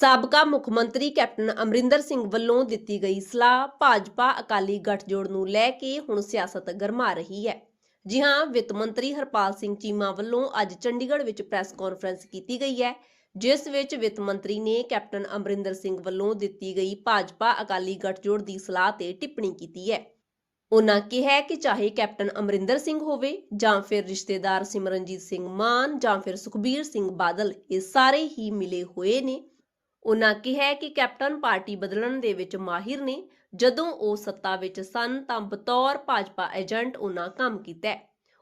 ਸਾਬਕਾ ਮੁੱਖ ਮੰਤਰੀ ਕੈਪਟਨ ਅਮਰਿੰਦਰ ਸਿੰਘ ਵੱਲੋਂ ਦਿੱਤੀ ਗਈ ਸਲਾਹ ਭਾਜਪਾ ਅਕਾਲੀ ਗੱਠਜੋੜ ਨੂੰ ਲੈ ਕੇ ਹੁਣ ਸਿਆਸਤ ਗਰਮਾ ਰਹੀ ਹੈ। ਜੀ ਹਾਂ, ਵਿੱਤ ਮੰਤਰੀ ਹਰਪਾਲ ਸਿੰਘ ਚੀਮਾ ਵੱਲੋਂ ਅੱਜ ਚੰਡੀਗੜ੍ਹ ਵਿੱਚ ਪ੍ਰੈਸ ਕਾਨਫਰੰਸ ਕੀਤੀ ਗਈ ਹੈ, ਜਿਸ ਵਿੱਚ ਵਿੱਤ ਮੰਤਰੀ ਨੇ ਕੈਪਟਨ ਅਮਰਿੰਦਰ ਸਿੰਘ ਵੱਲੋਂ ਦਿੱਤੀ ਗਈ ਭਾਜਪਾ ਅਕਾਲੀ ਗੱਠਜੋੜ ਦੀ ਸਲਾਹ ਤੇ ਟਿੱਪਣੀ ਕੀਤੀ ਹੈ। ਉਨ੍ਹਾਂ ਕਿਹਾ ਕਿ ਚਾਹੇ ਕੈਪਟਨ ਅਮਰਿੰਦਰ ਸਿੰਘ ਹੋਵੇ ਜਾਂ ਫਿਰ ਰਿਸ਼ਤੇਦਾਰ ਸਿਮਰਨਜੀਤ ਸਿੰਘ ਮਾਨ ਜਾਂ ਫਿਰ ਸੁਖਬੀਰ ਸਿੰਘ ਬਾਦਲ, ਇਹ ਸਾਰੇ ਹੀ ਮਿਲੇ ਹੋਏ ਨੇ। ਉਨ੍ਹਾਂ ਕਿਹਾ ਕਿ ਕੈਪਟਨ ਪਾਰਟੀ ਬਦਲਣ ਦੇ ਵਿੱਚ ਮਾਹਿਰ ਨੇ। ਜਦੋਂ ਉਹ ਸੱਤਾ ਵਿੱਚ ਸਨ ਤਾਂ ਬਤੌਰ ਭਾਜਪਾ ਏਜੰਟ ਉਹਨਾਂ ਕੰਮ ਕੀਤਾ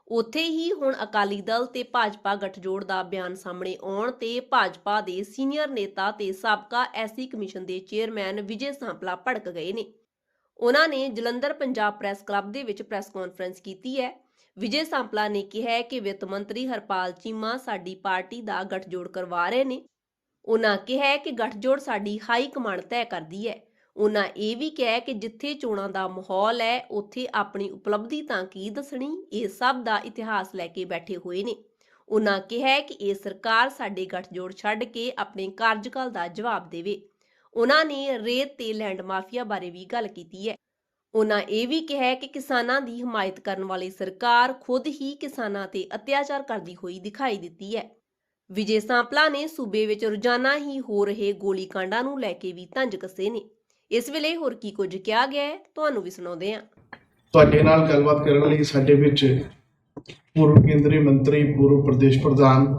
ਉੱਥੇ ਹੀ ਹੁਣ ਅਕਾਲੀ ਦਲ ਤੇ ਭਾਜਪਾ ਗਠਜੋੜ ਦਾ ਬਿਆਨ ਸਾਹਮਣੇ ਆਉਣ ਤੇ ਭਾਜਪਾ ਦੇ ਸੀਨੀਅਰ ਨੇਤਾ ਤੇ ਸਾਬਕਾ ਐਸਸੀ ਕਮਿਸ਼ਨ ਦੇ ਚੇਅਰਮੈਨ ਵਿਜੇ ਸਾਂਪਲਾ ਭੜਕ ਗਏ ਨੇ। ਉਹਨਾਂ ਨੇ ਜਲੰਧਰ ਪੰਜਾਬ ਪ੍ਰੈਸ ਕਲੱਬ ਦੇ ਵਿੱਚ ਪ੍ਰੈਸ ਕਾਨਫਰੰਸ ਕੀਤੀ ਹੈ। ਵਿਜੇ ਸਾਂਪਲਾ ਨੇ ਕਿਹਾ ਕਿ ਵਿੱਤ ਮੰਤਰੀ ਹਰਪਾਲ ਚੀਮਾ ਸਾਡੀ ਪਾਰਟੀ ਦਾ ਗਠਜੋੜ ਕਰਵਾ ਰਹੇ ਨੇ। ਉਹਨਾਂ ਕਿਹਾ ਕਿ ਗੱਠਜੋੜ ਸਾਡੀ ਹਾਈ ਕਮਾਂਡ ਤੈਅ ਕਰਦੀ ਹੈ। ਉਹਨਾਂ ਇਹ ਵੀ ਕਿਹਾ ਕਿ ਜਿੱਥੇ ਚੋਣਾਂ ਦਾ ਮਾਹੌਲ ਹੈ, ਉੱਥੇ ਆਪਣੀ ਉਪਲਬਧੀ ਤਾਂ ਕੀ ਦੱਸਣੀ? ਇਹ ਸਭ ਦਾ ਇਤਿਹਾਸ ਲੈ ਕੇ ਬੈਠੇ ਹੋਏ ਨੇ। ਉਹਨਾਂ ਕਿਹਾ ਕਿ ਇਹ ਸਰਕਾਰ ਸਾਡੇ ਗੱਠਜੋੜ ਛੱਡ ਕੇ ਆਪਣੇ ਕਾਰਜਕਾਲ ਦਾ ਜਵਾਬ ਦੇਵੇ। ਉਹਨਾਂ ਨੇ ਰੇਤ ਤੇ ਲੈਂਡ ਮਾਫੀਆ ਬਾਰੇ ਵੀ ਗੱਲ ਕੀਤੀ ਹੈ। ਉਹਨਾਂ ਇਹ ਵੀ ਕਿਹਾ ਕਿ ਕਿਸਾਨਾਂ ਦੀ ਹਮਾਇਤ ਕਰਨ ਵਾਲੀ ਸਰਕਾਰ ਖੁਦ ਹੀ ਕਿਸਾਨਾਂ ਤੇ ਅਤਿਆਚਾਰ ਕਰਦੀ ਹੋਈ ਦਿਖਾਈ ਦਿੱਤੀ ਹੈ। ਵਿਜੇ ਸਾਂਪਲਾ ਨੇ ਸੂਬੇ ਵਿੱਚ ਰੋਜ਼ਾਨਾ ਹੀ ਹੋ ਰਹੇ ਗੋਲੀकांडां ਨੂੰ ਲੈ ਕੇ ਵੀ ਤੰਜ ਕੱਸੇ ਨੇ। ਇਸ ਵੇਲੇ ਹੋਰ ਕੀ ਕੁਝ ਕਿਹਾ ਗਿਆ ਹੈ, ਤੁਹਾਨੂੰ ਵੀ ਸੁਣਾਉਂਦੇ ਹਾਂ। ਤੁਹਾਡੇ ਨਾਲ ਗੱਲਬਾਤ ਕਰਨ ਲਈ ਸਾਡੇ ਵਿੱਚ ਪੂਰਵ ਕੇਂਦਰੀ ਮੰਤਰੀ, ਪੂਰਵ ਪ੍ਰਦੇਸ਼ ਪ੍ਰਧਾਨ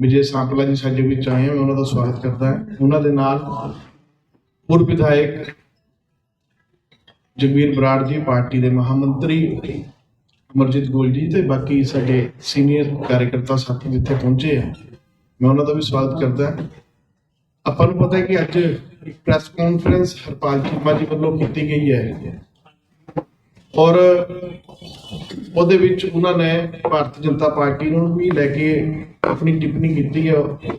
ਵਿਜੇ ਸਾਂਪਲਾ ਜੀ ਸਾਡੇ ਵਿੱਚ ਆਏ ਹਾਂ ਮੈਂ ਉਹਨਾਂ ਦਾ ਸਵਾਗਤ ਕਰਦਾ ਹਾਂ। ਉਹਨਾਂ ਦੇ ਨਾਲ ਪੂਰਵ ਵਿਧਾਇਕ ਜਗਵੀਰ ਬਰਾੜ ਜੀ, ਪਾਰਟੀ ਦੇ ਮਹਾਮੰਤਰੀ ਅਮਰਜੀਤ ਗੋਲ ਜੀ ਤੇ ਬਾਕੀ ਸਾਡੇ ਸੀਨੀਅਰ ਕਾਰਜਕਰਤਾ ਸਾਥੀ ਜਿੱਥੇ ਪਹੁੰਚੇ ਆ। ਮੈਂ ਉਹਨਾਂ ਦਾ ਵੀ ਸਵਾਗਤ ਕਰਦਾ ਹਾਂ। ਆਪਾਂ ਨੂੰ ਪਤਾ ਹੈ ਕਿ ਅੱਜ ਇੱਕ ਪ੍ਰੈਸ ਕਾਨਫਰੰਸ ਹਰਪਾਲ ਚੀਮਾ ਜੀ ਵੱਲੋਂ ਕੀਤੀ ਗਈ ਹੈ। ਔਰ ਉਹਦੇ ਵਿੱਚ ਉਹਨਾਂ ਨੇ ਭਾਰਤੀ ਜਨਤਾ ਪਾਰਟੀ ਨੂੰ ਵੀ ਲੈ ਕੇ ਆਪਣੀ ਟਿੱਪਣੀ ਕੀਤੀ ਹੈ।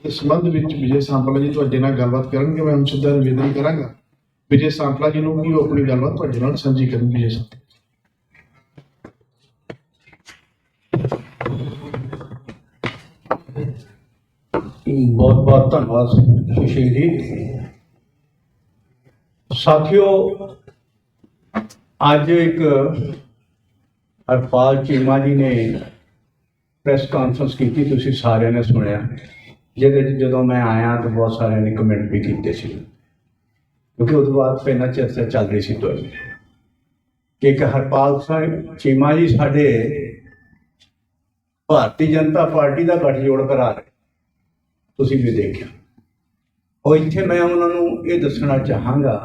ਇਸ ਸੰਬੰਧ ਵਿੱਚ ਵਿਜੇ ਸਾਂਪਲਾ ਜੀ ਤੁਹਾਡੇ ਨਾਲ ਗੱਲਬਾਤ ਕਰਨਗੇ। ਮੈਂ ਹੁਣ ਸਿੱਧਾ ਨਿਵੇਦਨ ਕਰਾਂਗਾ। ਵਿਜੇ ਸਾਂਪਲਾ ਜੀ ਨੂੰ ਵੀ ਉਹ ਆਪਣੀ ਗੱਲਬਾਤ ਤੁਹਾਡੇ ਨਾਲ ਸਾਂਝੀ ਕਰਨ ਵਿਜੇ ਬਹੁਤ ਬਹੁਤ ਧੰਨਵਾਦ ਸੁਸ਼ੀਲ ਜੀ। ਸਾਥੀਓ, ਅੱਜ ਇੱਕ ਹਰਪਾਲ ਚੀਮਾ ਜੀ ਨੇ ਪ੍ਰੈਸ ਕਾਨਫਰੰਸ ਕੀਤੀ, ਤੁਸੀਂ ਸਾਰਿਆਂ ਨੇ ਸੁਣਿਆ। ਜਿਹਦੇ 'ਚ ਜਦੋਂ ਮੈਂ ਆਇਆ ਤਾਂ ਬਹੁਤ ਸਾਰਿਆਂ ਨੇ ਕਮੈਂਟ ਵੀ ਕੀਤੇ ਸੀ। ਕਿਉਂਕਿ ਉਸ ਤੋਂ ਬਾਅਦ ਪਹਿਲਾਂ ਚਰਚਾ ਚੱਲ ਰਹੀ ਸੀ ਤੁਹਾਡੀ। ਕਿ ਇੱਕ ਹਰਪਾਲ ਸਾਹਿਬ ਚੀਮਾ ਜੀ ਸਾਡੇ ਭਾਰਤੀ ਜਨਤਾ ਪਾਰਟੀ ਦਾ ਗੱਠਜੋੜ ਕਰਾ ਰਹੇ। ਤੁਸੀਂ ਵੀ ਦੇਖਿਆ ਉਹ ਇੱਥੇ ਮੈਂ ਉਹਨਾਂ ਨੂੰ ਇਹ ਦੱਸਣਾ ਚਾਹਾਂਗਾ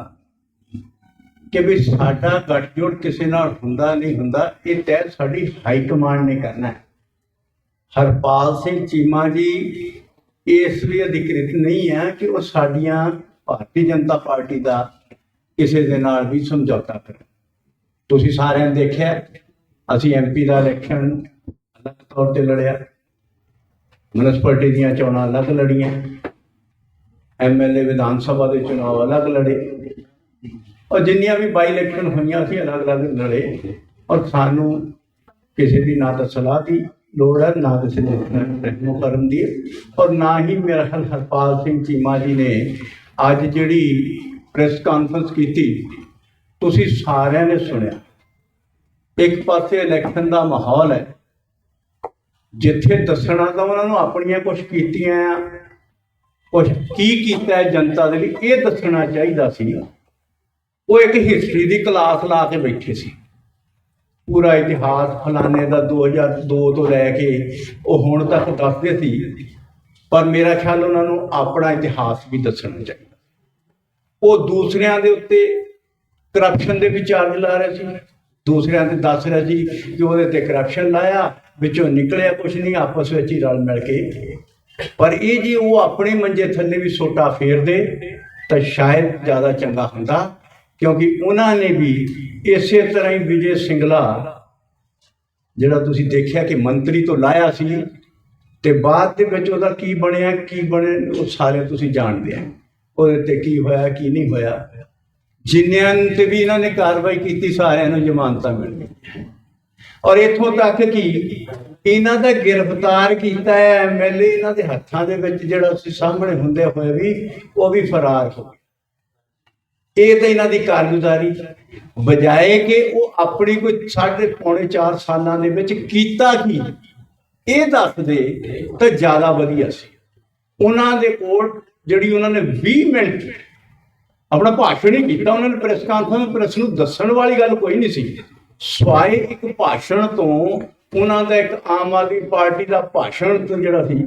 ਕਿ ਵੀ ਸਾਡਾ ਗੱਠਜੋੜ ਕਿਸੇ ਨਾਲ ਹੁੰਦਾ ਨਹੀਂ ਹੁੰਦਾ, ਇਹ ਤੈਅ ਸਾਡੀ ਹਾਈ ਕਮਾਂਡ ਨੇ ਕਰਨਾ ਹੈ। ਹਰਪਾਲ ਸਿੰਘ ਚੀਮਾ ਜੀ ਇਸ ਲਈ ਅਧਿਕ੍ਰਿਤ ਨਹੀਂ ਹੈ ਕਿ ਉਹ ਸਾਡੀਆਂ ਭਾਰਤੀ ਜਨਤਾ ਪਾਰਟੀ ਦਾ ਕਿਸੇ ਦੇ ਨਾਲ ਵੀ ਸਮਝੌਤਾ ਕਰਨ ਤੁਸੀਂ ਸਾਰਿਆਂ ਨੇ ਦੇਖਿਆ, ਅਸੀਂ ਐਮਪੀ ਦਾ ਇਲੈਕਸ਼ਨ ਅਲੱਗ ਤੌਰ ਤੇ ਲੜਿਆ। ਮਿਊਨਿਸਪੈਲਿਟੀ ਦੀਆਂ ਚੋਣਾਂ ਅਲੱਗ ਲੜੀਆਂ ਐਮਐਲਏ ਵਿਧਾਨ ਸਭਾ ਦੇ ਚੁਣਾਵ ਅਲੱਗ ਲੜੇ। ਔਰ ਜਿੰਨੀਆਂ ਵੀ ਬਾਈ ਇਲੈਕਸ਼ਨ ਹੋਈਆਂ ਸੀ ਅਲੱਗ-ਅਲੱਗ ਲੜੇ। ਔਰ ਸਾਨੂੰ ਕਿਸੇ ਦੀ ਨਾ ਤਾਂ ਸਲਾਹ ਦੀ ਲੋੜ ਹੈ, ਨਾ ਕਿਸੇ ਦੇ ਰਹਿਨੂ ਕਰਨ ਦੀ। ਔਰ ਨਾ ਹੀ ਮੇਰਾ ਖਿਆਲ ਹਰਪਾਲ ਸਿੰਘ ਚੀਮਾ ਜੀ ਨੇ ਅੱਜ ਜਿਹੜੀ ਪ੍ਰੈਸ ਕਾਨਫਰੰਸ ਕੀਤੀ, ਤੁਸੀਂ ਸਾਰਿਆਂ ਨੇ ਸੁਣਿਆ। ਇੱਕ ਪਾਸੇ ਇਲੈਕਸ਼ਨ ਦਾ ਮਾਹੌਲ ਹੈ ਜਿੱਥੇ ਦੱਸਣਾ ਤਾਂ ਉਹਨਾਂ ਨੂੰ ਆਪਣੀਆਂ ਕੁਝ ਕੀਤੀਆਂ ਕੁਝ ਕੀ ਕੀਤਾ ਹੈ ਜਨਤਾ ਦੇ ਲਈ, ਇਹ ਦੱਸਣਾ ਚਾਹੀਦਾ ਸੀ। ਉਹ ਇੱਕ ਹਿਸਟਰੀ ਦੀ ਕਲਾਸ ਲਾ ਕੇ ਬੈਠੇ ਸੀ। ਪੂਰਾ ਇਤਿਹਾਸ ਫਲਾਣੇ ਦਾ 2002 ਤੋਂ ਲੈ ਕੇ ਉਹ ਹੁਣ ਤੱਕ ਦੱਸਦੇ ਸੀ। ਪਰ ਮੇਰਾ ਖਿਆਲ ਉਹਨਾਂ ਨੂੰ ਆਪਣਾ ਇਤਿਹਾਸ ਵੀ ਦੱਸਣਾ ਚਾਹੀਦਾ। ਉਹ ਦੂਸਰਿਆਂ ਦੇ ਉੱਤੇ ਕਰਪਸ਼ਨ ਦੇ ਵੀ ਚਾਰਜ ਲਾ ਰਹੇ ਸੀ। ਦੂਸਰਿਆਂ ਤੇ ਦੱਸ ਰਿਹਾ ਸੀ ਕਿ ਉਹਦੇ ਤੇ ਕਰਪਸ਼ਨ ਲਾਇਆ। ਵਿੱਚੋਂ ਨਿਕਲਿਆ ਕੁਛ ਨਹੀਂ, ਆਪਸ ਵਿੱਚ ਹੀ ਰਲ ਮਿਲ ਕੇ। ਪਰ ਇਹ ਜੀ ਉਹ ਆਪਣੇ ਮੰਜੇ ਥੱਲੇ ਵੀ ਸੋਟਾ ਫੇਰਦੇ, ਤਾਂ ਸ਼ਾਇਦ ਜ਼ਿਆਦਾ ਚੰਗਾ ਹੁੰਦਾ, ਕਿਉਂਕਿ ਉਹਨਾਂ ਨੇ ਵੀ ਇਸੇ ਤਰ੍ਹਾਂ ਹੀ ਵਿਜੇ ਸਿੰਗਲਾ, ਜਿਹੜਾ ਤੁਸੀਂ ਦੇਖਿਆ ਕਿ ਮੰਤਰੀ ਤੋਂ ਲਾਇਆ ਸੀ, ਤੇ ਬਾਅਦ ਦੇ ਵਿੱਚ ਉਹਦਾ ਕੀ ਬਣਿਆ, ਕੀ ਬਣੇ, ਉਹ ਸਾਰੇ ਤੁਸੀਂ ਜਾਣਦੇ ਆ। ਉਹਦੇ ਤੇ ਕੀ ਹੋਇਆ, ਕੀ ਨਹੀਂ ਹੋਇਆ। ਜਿੰਨਿਆਂ ਤੇ ਵੀ ਇਹਨਾਂ ਨੇ ਕਾਰਵਾਈ ਕੀਤੀ, ਸਾਰਿਆਂ ਨੂੰ ਜ਼ਮਾਨਤਾਂ ਮਿਲ ਗਈਆਂ ਔਰ ਇਥੋਂ ਤੱਕ ਕਿ ਇਹਨਾਂ ਦਾ ਗ੍ਰਿਫਤਾਰ ਕੀਤਾ ਹੈ ਐਮਐਲਏ ਇਹਨਾਂ ਦੇ ਹੱਥਾਂ ਦੇ ਵਿੱਚ ਜਿਹੜਾ ਸੀ ਸਾਹਮਣੇ ਹੁੰਦੇ ਹੋਏ ਵੀ, ਉਹ ਵੀ ਫਰਾਰ ਹੋ ਗਏ ਇਹ ਤਾਂ ਇਹਨਾਂ ਦੀ ਕਾਰਗੁਜ਼ਾਰੀ ਬਜਾਏ ਕਿ ਉਹ ਆਪਣੀ ਕੋਈ ਸਾਢੇ ਪੌਣੇ 4 ਸਾਲਾਂ ਦੇ ਵਿੱਚ ਕੀਤਾ ਕੀ? ਇਹ ਦੱਸਦੇ ਤਾਂ ਜ਼ਿਆਦਾ ਵਧੀਆ ਸੀ। ਉਹਨਾਂ ਦੇ ਕੋਲ ਜਿਹੜੀ ਉਹਨਾਂ ਨੇ 20 ਮਿੰਟ ਆਪਣਾ ਭਾਸ਼ਣ ਹੀ ਕੀਤਾ, ਉਹਨਾਂ ਨੇ ਪ੍ਰੈਸ ਕਾਨਫਰੰਸ ਪ੍ਰੈਸ ਨੂੰ ਦੱਸਣ ਵਾਲੀ ਗੱਲ ਕੋਈ ਨਹੀਂ ਸੀ। ਸਵਾਏ ਇੱਕ ਭਾਸ਼ਣ ਤੋਂ ਉਹਨਾਂ ਦਾ ਇੱਕ ਆਮ ਆਦਮੀ ਪਾਰਟੀ ਦਾ ਭਾਸ਼ਣ ਜਿਹੜਾ ਸੀ,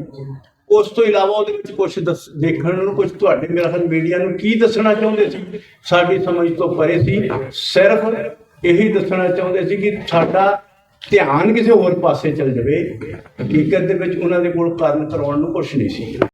ਉਸ ਤੋਂ ਇਲਾਵਾ ਉਹਦੇ ਵਿੱਚ ਕੁਝ ਦੇਖਣ ਨੂੰ ਕੁਝ ਤੁਹਾਡੇ, ਮੇਰਾ ਖਿਆਲ ਮੀਡੀਆ ਨੂੰ ਕੀ ਦੱਸਣਾ ਚਾਹੁੰਦੇ ਸੀ? ਸਾਡੀ ਸਮਝ ਤੋਂ ਪਰੇ ਸੀ। ਸਿਰਫ ਇਹੀ ਦੱਸਣਾ ਚਾਹੁੰਦੇ ਸੀ ਕਿ ਸਾਡਾ ਧਿਆਨ ਕਿਸੇ ਹੋਰ ਪਾਸੇ ਚੱਲ ਜਾਵੇ। ਹਕੀਕਤ ਦੇ ਵਿੱਚ ਉਹਨਾਂ ਦੇ ਕੋਲ ਕਾਰਨ ਕਰਾਉਣ ਨੂੰ ਕੁਝ ਨਹੀਂ ਸੀ।